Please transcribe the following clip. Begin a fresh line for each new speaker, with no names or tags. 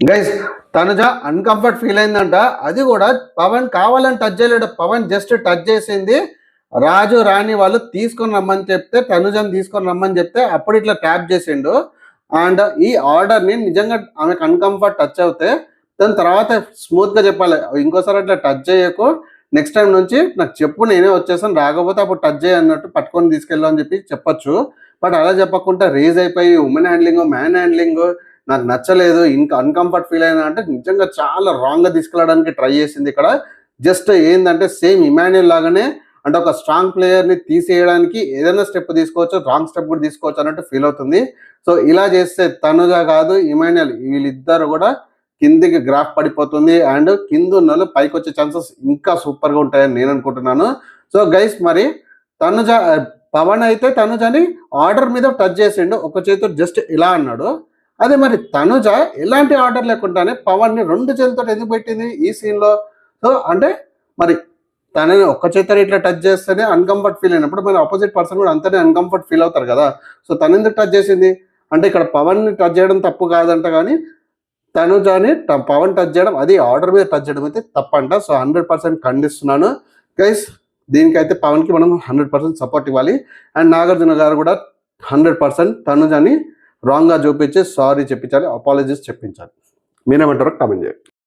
Guys Tanuja uncomfort feel అయిందంట. అది కూడా పవన్ కావాలని టచ్ చేయలేడు. పవన్ జస్ట్ టచ్ చేసింది. రాజు రాణి వాళ్ళు తీసుకొని రమ్మని చెప్తే తనుజని తీసుకొని రమ్మని చెప్తే అప్పుడు ఇట్లా ట్యాప్ చేసిండు. అండ్ ఈ ఆర్డర్ని నిజంగా ఆమెకు అన్కంఫర్ట్ టచ్ అవుతే దాని తర్వాత స్మూత్గా చెప్పాలి. ఇంకోసారి అట్లా టచ్ చేయకు. నెక్స్ట్ టైం నుంచి నాకు చెప్పు నేనే వచ్చేసాను రాకపోతే అప్పుడు టచ్ చేయ అన్నట్టు పట్టుకొని తీసుకెళ్ళు అని చెప్పి చెప్పొచ్చు. బట్ అలా చెప్పకుండా రేజ్ అయిపోయి ఉమెన్ హ్యాండ్లింగ్ మ్యాన్ హ్యాండ్లింగ్ నాకు నచ్చలేదు ఇంకా అన్కంఫర్ట్ ఫీల్ అయినా అంటే నిజంగా చాలా రాంగ్గా తీసుకెళ్ళడానికి ట్రై చేసింది ఇక్కడ. జస్ట్ ఏంటంటే సేమ్ ఇమాన్యుల్ లాగానే అంటే ఒక స్ట్రాంగ్ ప్లేయర్ని తీసేయడానికి ఏదైనా స్టెప్ తీసుకోవచ్చు రాంగ్ స్టెప్ కూడా తీసుకోవచ్చు అన్నట్టు ఫీల్ అవుతుంది. సో ఇలా చేస్తే తనుజా కాదు ఇమాన్యుల్ వీళ్ళిద్దరు కూడా కిందికి గ్రాఫ్ పడిపోతుంది అండ్ కింద ఉన్న పైకి వచ్చే ఛాన్సెస్ ఇంకా సూపర్గా ఉంటాయని నేను అనుకుంటున్నాను. సో గైస్ మరి తనుజ పవన్ అయితే తనుజని ఆర్డర్ మీద టచ్ చేసిండు ఒక చేతితో జస్ట్ ఇలా అన్నాడు. అదే మరి తనుజ ఎలాంటి ఆర్డర్ లేకుండానే పవన్ని రెండు చేతులతో ఎందుకు పెట్టింది ఈ సీన్లో? సో అంటే మరి తనని ఒక్క చేతని ఇట్లా టచ్ చేస్తేనే అన్కంఫర్ట్ ఫీల్ అయినప్పుడు మరి ఆపోజిట్ పర్సన్ కూడా అంతనే అన్కంఫర్ట్ ఫీల్ అవుతారు కదా. సో తను ఎందుకు టచ్ చేసింది? అంటే ఇక్కడ పవన్ని టచ్ చేయడం తప్పు కాదంట కానీ తనుజాని ట- పవన్ టచ్ చేయడం అది ఆర్డర్ మీద టచ్ చేయడం అయితే తప్పంట. సో హండ్రెడ్ పర్సెంట్ ఖండిస్తున్నాను. గైస్ దీనికైతే పవన్కి మనం హండ్రెడ్ పర్సెంట్ సపోర్ట్ ఇవ్వాలి. అండ్ నాగార్జున గారు కూడా హండ్రెడ్ పర్సెంట్ తనుజాని రాంగ్గా చూపించి సారీ చెప్పించాలి అపాలజీస్ చెప్పించాలి. మీరేమంటారో కామెంట్ చేయండి.